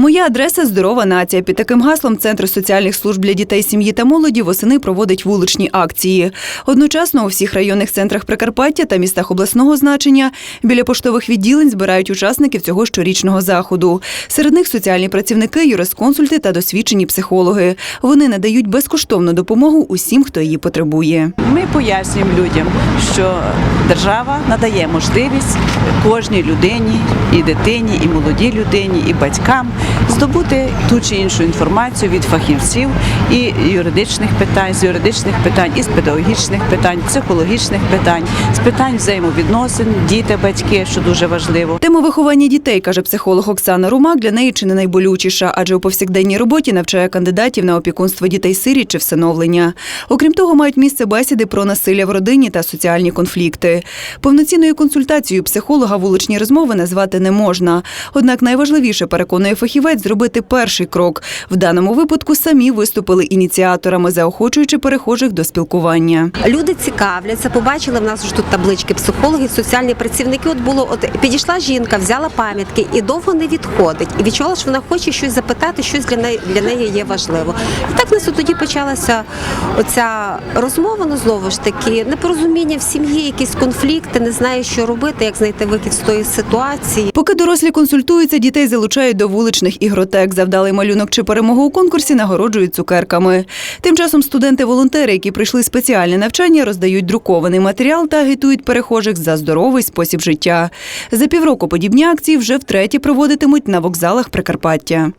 Моя адреса здорова нація. Під таким гаслом Центр соціальних служб для дітей, сім'ї та молоді восени проводить вуличні акції. Одночасно у всіх районних центрах Прикарпаття та містах обласного значення біля поштових відділень збирають учасників цього щорічного заходу. Серед них соціальні працівники, юрисконсульти та досвідчені психологи. Вони надають безкоштовну допомогу усім, хто її потребує. Ми пояснюємо людям, що держава надає можливість кожній людині, і дитині, і молодій людині, і батькам здобути ту чи іншу інформацію від фахівців і юридичних питань, з юридичних питань, і з педагогічних питань, психологічних питань, з питань взаємовідносин, діти, батьки, що дуже важливо. Тема виховання дітей, каже психолог Оксана Румак, для неї чи не найболючіша, адже у повсякденній роботі навчає кандидатів на опікунство дітей сиріт чи всиновлення. Окрім того, мають місце бесіди про насилля в родині та соціальні конфлікти. Повноцінною консультацією психолога вуличні розмови назвати не можна. Однак найважливіше переконує фахівець зробити перший крок. В даному випадку самі виступили ініціаторами, заохочуючи перехожих до спілкування. Люди цікавляться, побачили в нас вже тут таблички психологи, соціальні працівники. От було от підійшла жінка, взяла пам'ятки і довго не відходить. І відчула, що вона хоче щось запитати, щось для неї для неї є важливо. І так нас тоді почалася оця розмова. Ну знову ж таки, непорозуміння в сім'ї, якісь конфлікти, не знає, що робити, як знайти вихід з тої ситуації. Поки дорослі консультуються, дітей залучають до вуличних ігротек. завдали малюнок чи перемогу у конкурсі нагороджують цукерками. Тим часом студенти-волонтери, які прийшли спеціальне навчання, роздають друкований матеріал та агітують перехожих за здоровий спосіб життя. За півроку подібні акції вже втретє проводитимуть на вокзалах Прикарпаття.